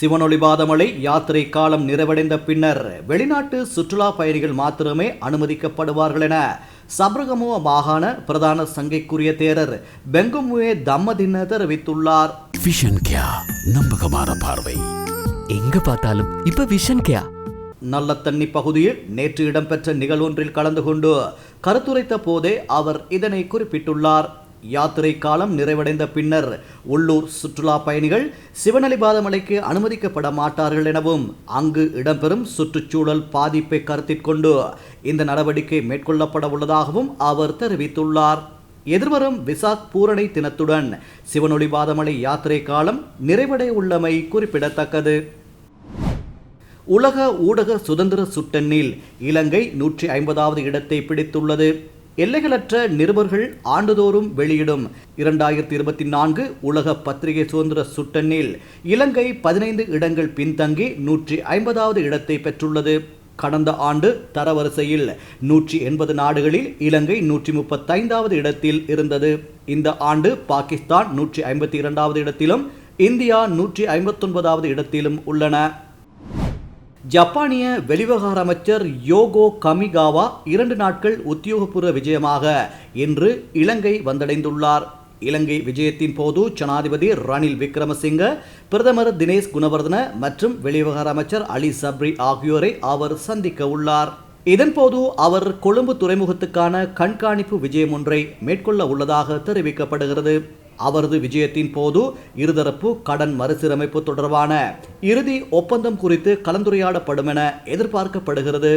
சிவனொளிபாதமலை யாத்திரை காலம் நிறைவடைந்த பின்னர் வெளிநாட்டு சுற்றுலா பயணிகள் மாத்திரமே அனுமதிக்கப்படுவார்கள் என சப்ரகமுவ மாகாண பிரதான சங்கைக்குரிய தேரர் பெங்குமுவே தம்மதின தெரிவித்துள்ளார். விஷன் கியா நம்பகமான பார்வை. எங்க பார்த்தாலும் இப்ப விஷன் கேயா நல்லத்தண்ணி பகுதியில் நேற்று இடம்பெற்ற நிகழ்வொன்றில் கலந்து கொண்டு கருத்துரைத்த போதே அவர் இதனை குறிப்பிட்டுள்ளார். யாத்திரை காலம் நிறைவடைந்த பின்னர் உள்ளூர் சுற்றுலா பயணிகள் சிவனலிபாதமலைக்கு அனுமதிக்கப்பட மாட்டார்கள் எனவும் அங்கு இடம்பெறும் சுற்றுச்சூழல் பாதிப்பை கருத்தில் கொண்டு இந்த நடவடிக்கை மேற்கொள்ளப்பட உள்ளதாகவும் அவர் தெரிவித்துள்ளார். எதிர்வரும் விசாக் பூரணை தினத்துடன் சிவனொளிபாதமலை யாத்திரை காலம் நிறைவடைய உள்ளமை குறிப்பிடத்தக்கது. உலக ஊடக சுதந்திர சுட்டெண்ணில் இலங்கை நூற்றி ஐம்பதாவது இடத்தை பிடித்துள்ளது. எல்லைகளற்ற நிருபர்கள் ஆண்டுதோறும் வெளியிடும் இரண்டாயிரத்தி இருபத்தி நான்கு உலக பத்திரிகை சுதந்திர சுட்டெண்ணில் இலங்கை பதினைந்து இடங்கள் பின்தங்கி நூற்றி ஐம்பதாவது இடத்தை பெற்றுள்ளது. கடந்த ஆண்டு தரவரிசையில் நூற்றி எண்பது நாடுகளில் இலங்கை நூற்றி முப்பத்தைந்தாவது இடத்தில் இருந்தது. இந்த ஆண்டு பாகிஸ்தான் நூற்றி ஐம்பத்தி இரண்டாவது இடத்திலும் இந்தியா நூற்றி ஐம்பத்தொன்பதாவது இடத்திலும் உள்ளன. ஜப்பானிய வெளிவகார அமைச்சர் யோகோ கமிகாவா இரண்டு நாட்கள் உத்தியோகபூர்வ விஜயமாக இன்று இலங்கை வந்தடைந்துள்ளார். இலங்கை விஜயத்தின் போது ஜனாதிபதி ரணில் விக்ரமசிங்க பிரதமர் தினேஷ் குணவர்தன மற்றும் வெளிவகார அமைச்சர் அலி சப்ரி ஆகியோரை அவர் சந்திக்க உள்ளார். இதன்போது அவர் கொழும்பு துறைமுகத்துக்கான கண்காணிப்பு விஜயம் ஒன்றை மேற்கொள்ள உள்ளதாக தெரிவிக்கப்படுகிறது. அவரது விஜயத்தின் போது இருதரப்பு கடன் மறுசீரமைப்பு தொடர்பான இறுதி ஒப்பந்தம் குறித்து கலந்துரையாடப்படும் என எதிர்பார்க்கப்படுகிறது.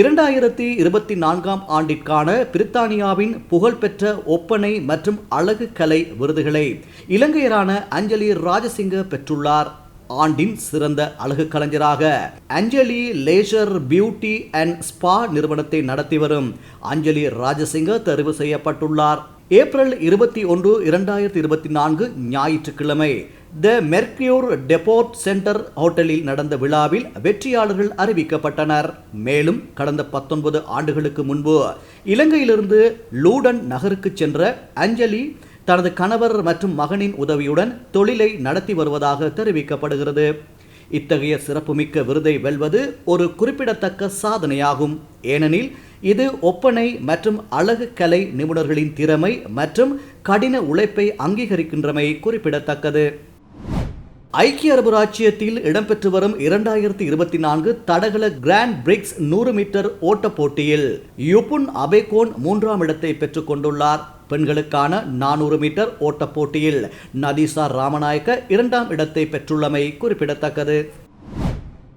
இரண்டாயிரத்தி இருபத்தி நான்காம் ஆண்டிற்கான பிரித்தானியாவின் புகழ்பெற்ற ஒப்பனை மற்றும் அழகு கலை விருதுகளை இலங்கையரான அஞ்சலி ராஜசிங்க பெற்றுள்ளார். ஆண்டின் சிறந்த அழகு கலைஞராக Anjali laser beauty and spa நிறுவனத்தை நடத்தி வரும் அஞ்சலி ராஜசிங்க தெரிவு செய்யப்பட்டுள்ளார். ஏப்ரல் இருபத்தி ஒன்று இரண்டாயிரத்தி இருபத்தி நான்கு ஞாயிற்றுக்கிழமை த மெர்க்யூர் டெபோர்ட் சென்டர் ஹோட்டலில் நடந்த விழாவில் வெற்றியாளர்கள் அறிவிக்கப்பட்டனர். மேலும் கடந்த பத்தொன்பது ஆண்டுகளுக்கு முன்பு இலங்கையிலிருந்து லூடன் நகருக்கு சென்ற அஞ்சலி தனது கணவர் மற்றும் மகனின் உதவியுடன் தொழிலை நடத்தி வருவதாக தெரிவிக்கப்படுகிறது. இத்தகைய சிறப்புமிக்க விருதை வெல்வது ஒரு குறிப்பிடத்தக்க சாதனையாகும். ஏனெனில் இது ஒப்பனை மற்றும் அழகு கலை நிபுணர்களின் திறமை மற்றும் கடின உழைப்பை அங்கீகரிக்கின்றமை குறிப்பிடத்தக்கது. ஐக்கிய அரபு ராச்சியத்தில் இடம்பெற்று வரும் இரண்டாயிரத்தி இருபத்தி நான்கு தடகள கிராண்ட் பிரிக்ஸ் நூறு மீட்டர் ஓட்டப் போட்டியில் யுபுன் அபேகோன் மூன்றாம் இடத்தை பெற்றுக் கொண்டுள்ளார் பெண்களுக்கான நானூறு மீட்டர் ஓட்டப் போட்டியில் நதிசா ராமநாயக்க இரண்டாம் இடத்தை பெற்றுள்ளமை குறிப்பிடத்தக்கது.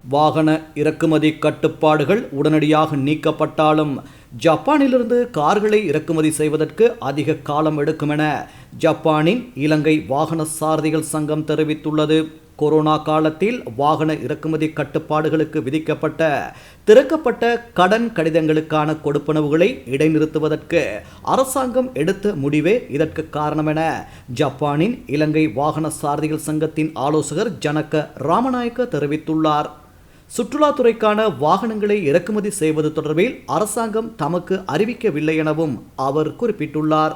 வாகன இறக்குமதி கட்டுப்பாடுகள் உடனடியாக நீக்கப்பட்டாலும் ஜப்பானிலிருந்து கார்களை இறக்குமதி செய்வதற்கு அதிக காலம் எடுக்கும் என ஜப்பானின் இலங்கை வாகன சாரதிகள் சங்கம் தெரிவித்துள்ளது. கொரோனா காலத்தில் வாகன இறக்குமதி கட்டுப்பாடுகளுக்கு விதிக்கப்பட்ட திறக்கப்பட்ட கடன் கடிதங்களுக்கான கொடுப்பனவுகளை இடைநிறுத்துவதற்கு அரசாங்கம் எடுத்த முடிவே இதற்கு காரணம் என ஜப்பானின் இலங்கை வாகன சாரதிகள் சங்கத்தின் ஆலோசகர் ஜனக்க ராமநாயக்க தெரிவித்துள்ளார். சுற்றுலாத்துறைக்கான வாகனங்களை இறக்குமதி செய்வது தொடர்பில் அரசாங்கம் தமக்கு அறிவிக்கவில்லை எனவும் அவர் குறிப்பிட்டுள்ளார்.